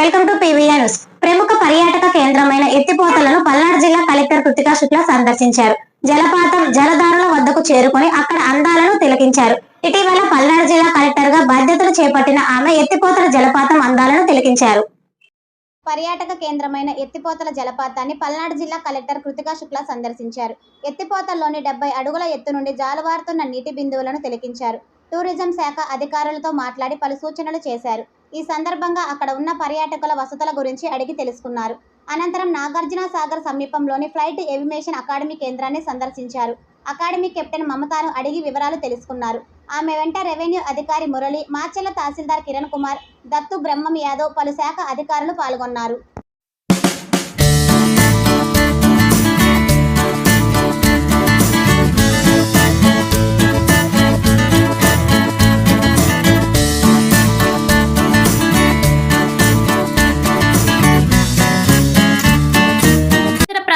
Welcome to PVR news. ప్రముఖ పర్యాటక కేంద్రమైన ఎత్తిపోతలను పల్నాడు జిల్లా కలెక్టర్ కృతికా శుక్ల సందర్శించారు. జలపాతం జలధారుల వద్దకు చేరుకొని అక్కడ అందాలను తిలకించారు. ఇటీవల పల్నాడు జిల్లా కలెక్టర్గా బాధ్యతలు చేపట్టిన ఆమె ఎత్తిపోతల జలపాతం అందాలను తిలకించారు. పర్యాటక కేంద్రమైన ఎత్తిపోతల జలపాతాన్ని పల్నాడు జిల్లా కలెక్టర్ కృతికా శుక్లా సందర్శించారు. ఎత్తిపోతల్లోని డెబ్బై అడుగుల ఎత్తు నుండి జాలువారుతున్న నీటి బిందువులను తిలకించారు. టూరిజం శాఖ అధికారులతో మాట్లాడి పలు సూచనలు చేశారు. ఈ సందర్భంగా అక్కడ ఉన్న పర్యాటకుల వసతుల గురించి అడిగి తెలుసుకున్నారు. అనంతరం నాగార్జున సాగర్ సమీపంలోని ఫ్లైట్ ఎవిమేషన్ అకాడమీ కేంద్రాన్ని సందర్శించారు. అకాడమీ కెప్టెన్ మమతాను అడిగి వివరాలు తెలుసుకున్నారు. ఆమె వెంట రెవెన్యూ అధికారి మురళి మాచెల్ల తహసీల్దార్ కిరణ్ కుమార్ దత్తు బ్రహ్మం యాదవ్ పలు శాఖ అధికారులు పాల్గొన్నారు.